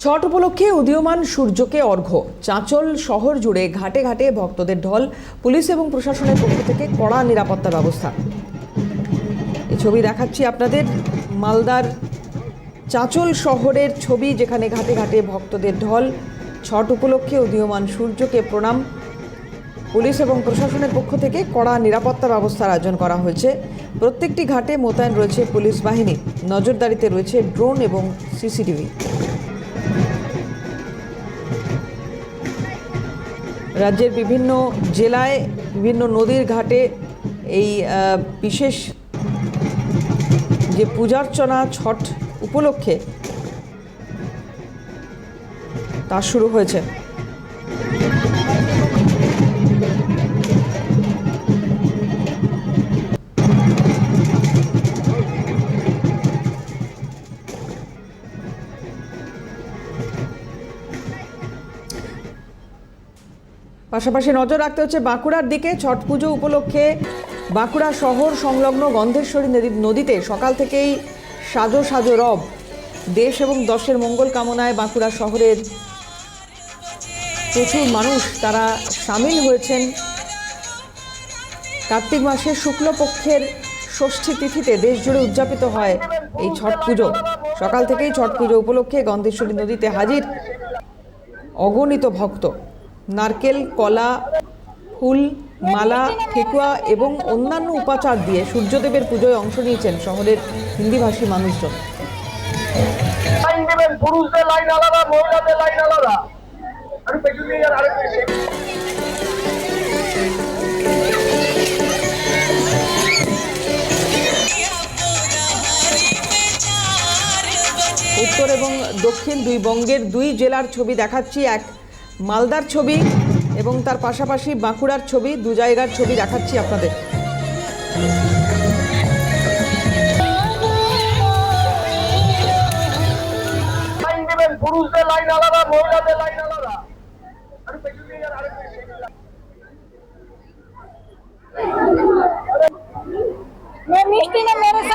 ছট উপলক্ষে উদীয়মান সূর্যকে অর্ঘ্য। চাঁচল শহর জুড়ে ঘাটে ঘাটে ভক্তদের ঢল, পুলিশ এবং প্রশাসনের পক্ষ থেকে কড়া নিরাপত্তা ব্যবস্থা। এই ছবি দেখাচ্ছি আপনাদের। মালদার চাঁচল শহরের ছবি যেখানে ঘাটে ঘাটে ভক্তদের ঢল। ছট উপলক্ষে উদীয়মান সূর্যকে প্রণাম। পুলিশ এবং প্রশাসনের পক্ষ থেকে কড়া নিরাপত্তা ব্যবস্থার আয়োজন করা হয়েছে। প্রত্যেকটি ঘাটে মোতায়েন রয়েছে পুলিশ বাহিনী। নজরদারিতে রয়েছে ড্রোন এবং সিসিটিভি। রাজ্যের বিভিন্ন জেলায়, বিভিন্ন নদীর ঘাটে এই বিশেষ যে পূজার্চনা ছট উপলক্ষে তা শুরু হয়েছে। পাশাপাশি নজর রাখতে হচ্ছে বাঁকুড়ার দিকে। ছট পুজো উপলক্ষে বাঁকুড়া শহর সংলগ্ন গন্ধেশ্বরী নদী- নদীতে সকাল থেকেই সাজো সাজো রব। দেশ এবং দশের মঙ্গল কামনায় বাঁকুড়া শহরের প্রচুর মানুষ তারা সামিল হয়েছেন। কার্তিক মাসের শুক্লপক্ষের ষষ্ঠী তিথিতে দেশ জুড়ে উদযাপিত হয় এই ছট পুজো। সকাল থেকেই ছট পুজো উপলক্ষে গন্ধেশ্বরী নদীতে হাজির অগণিত ভক্ত। নারকেল কলা ফুল মালা ঠেকুয়া এবং অন্যান্য উপাচার দিয়ে সূর্যদেবের পুজোয় অংশ নিয়েছেন শহরের হিন্দিভাষী মানুষজন। লাইন দেবেন পুরুষদের লাইন আলাদা মহিলাদের লাইন আলাদা। আমি পেছন দিয়ে যান উত্তর এবং দক্ষিণ দুই বঙ্গের দুই জেলার ছবি দেখাচ্ছি এক মালদার ছবি এবং তার পাশাপাশি বাঁকুড়ার ছবি, দু জায়গার ছবি দেখাচ্ছি আপনাদের। পুরুষদের লাইন আলাদা, মহিলাদের লাইন আলাদা।